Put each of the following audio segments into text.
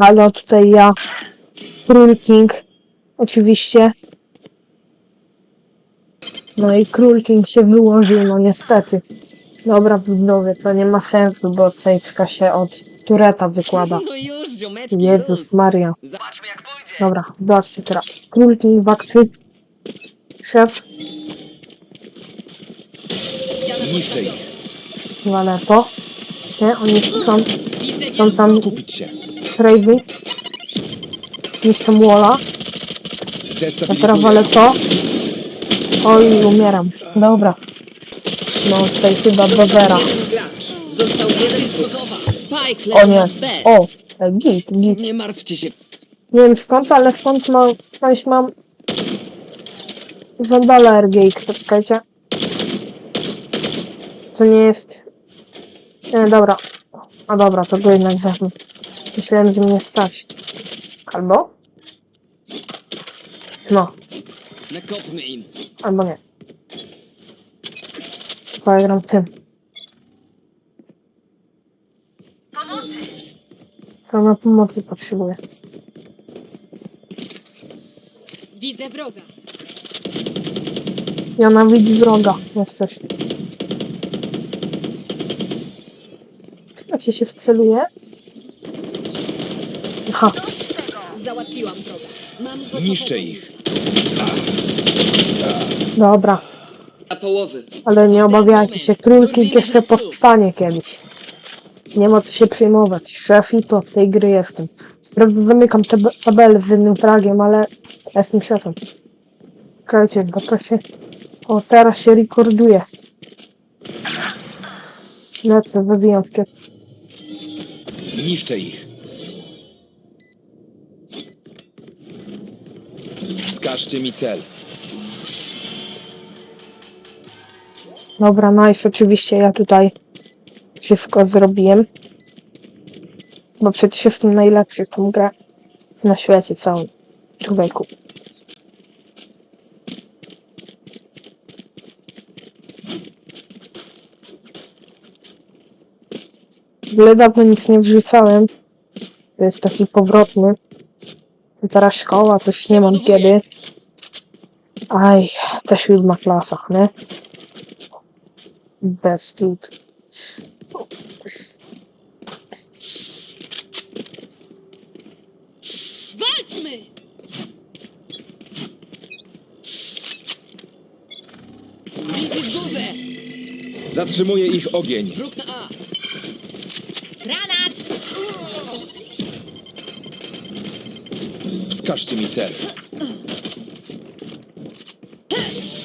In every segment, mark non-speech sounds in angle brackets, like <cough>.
Halo, tutaj ja, Król King, oczywiście. No i Król King się wyłożył, no niestety. Dobra, widzowie, to nie ma sensu, bo sejczka się od Tureta wykłada. No już, ziomeczki, Jezus luz. Maria. Zobaczmy jak pójdzie. Dobra, zobaczcie teraz. Król King w akcji. Szef, Niszczę ich. to. Nie, oni są, Widzę są tam Skupić się. Crazy. Niszczą walla. Ja teraz walę to. Oj, umieram. Dobra. No, tutaj chyba Bevera. Został jeden. Spike O nie. O, e, git, git. Nie martwcie się. Nie wiem skąd, ale skąd mam, skądś mam Zandala RGX, to czekajcie. To nie jest... Nie, dobra. A dobra, to go jednak wezmę. Myślałem, że mnie stać. Albo? No, Nakopmy im. albo nie. Pogram tym. To na pomocy potrzebuję. Widzę wroga. Jana widzi wroga, jak coś. Czekajcie, się wceluje? Aha, Załatwiłam wroga. Mam Niszczę ich. dobra. Połowy. Ale nie obawiajcie się, trójki jeszcze powstanie kiedyś. Nie ma co się przejmować. Szef i to w tej gry jestem. Wprawdzie zamykam tab tabelę z jednym fragiem, ale jestem szefem. Czekajcie, bo to się... O, teraz się rekorduje. Lecę, wybijam w kiep- Niszczę ich. Wskażcie mi cel. Dobra, nice, oczywiście ja tutaj wszystko zrobiłem. Bo przecież jestem najlepszy w tą grę na świecie całym. Człowieku. W ogóle dawno nic nie wrzucałem. To jest taki powrotny. Teraz szkoła, też nie mam kiedy. Aj, ta siódma klasa, nie? Bez kit. Walczmy! Bizy w górze. Zatrzymuję ich ogień. Wróg na A. Granat! Wskażcie mi cel.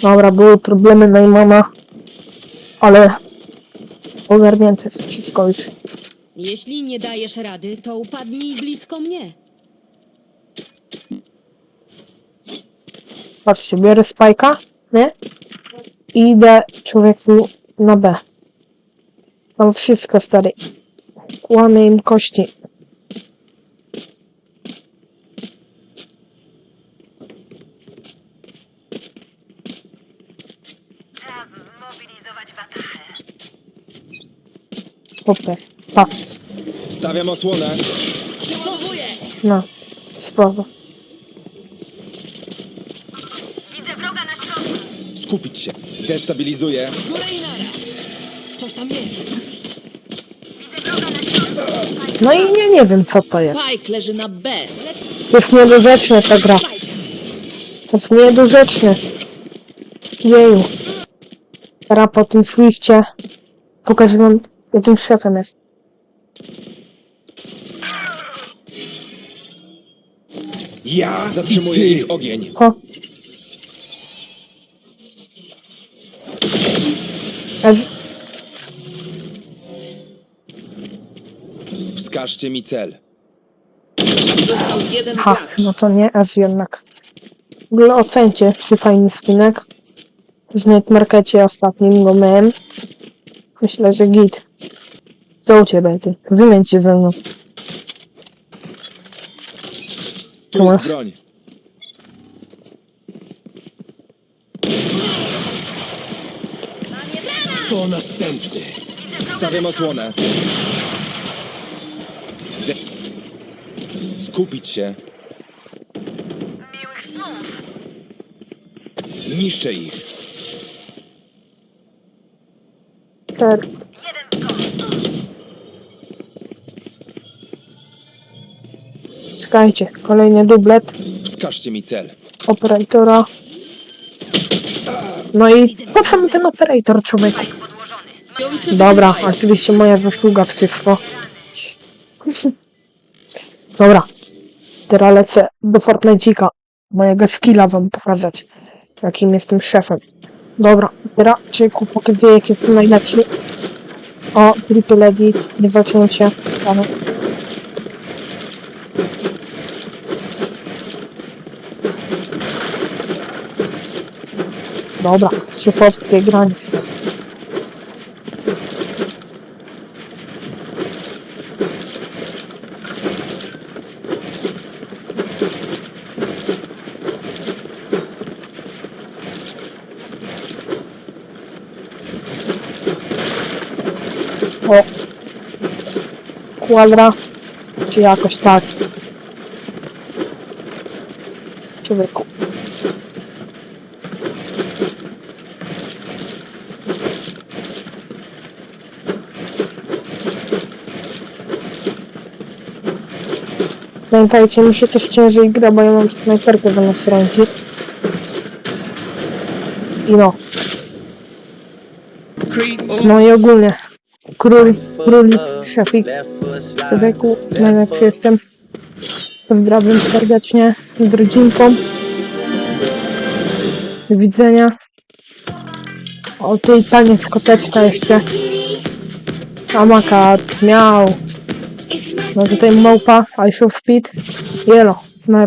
Dobra, były problemy Najmana, ale ogarnięte wszystko już. Jeśli nie dajesz rady, to upadnij blisko mnie. Patrzcie, biorę spajka, nie? I idę człowieku na B. Mam wszystko stary. Łamię im kości. Chłopie, pa, Stawiam osłonę. Przeładowuję. no, sprawa. Widzę wroga na środku. Skupić się. Destabilizuję. Górę i nara. Ktoś tam jest. Widzę wroga na środku. No i nie, nie wiem co to jest. Spike leży na B. To jest niedorzeczne ta gra. To jest niedorzeczne. Jeju. Teraz po tym Swifcie pokażę wam, jakim szefem jest. Ja zatrzymuję ich ogień. Ez, Wskażcie mi cel. Został jeden ha, gracz. no to nie Ez jednak. W ogóle ocencie, czy fajny skinek. W netmarkecie ostatnim go miałem. Myślę, że git. Co u ciebie, ty? Wymieńcie ze mną. Tu jest broń. To następny. Stawiam osłonę. Skupić się. Miłych snów. Niszczę ich. Cztery. Jeden skok. Czekajcie, kolejny dublet Wskażcie mi cel. operatora. No i po co mi ten operator, człowiek? Spike podłożony. Jące Dobra, oczywiście moja zasługa wszystko. <laughs> Dobra. Teraz lecę do Fortnite'ika. Mojego skilla wam pokazać. Jakim jestem szefem. Dobra, teraz Cieku pokazuję jak jestem najlepszy. O, triple edit, nie zaczną się. Dobra. Dobra, szefowskie granice. O. Quadra. Czy jakoś tak. Człowieku. Pamiętajcie, mi się też ciężej gra, bo ja mam snajperkę zamiast ręki. I no. No i ogólnie. Król, król, szefik, człowieku, najlepszy jestem. Pozdrawiam serdecznie z rodzinką. Do widzenia. O, i taniec koteczka jeszcze. Amakat, miał. No tutaj małpa, I show speed. Na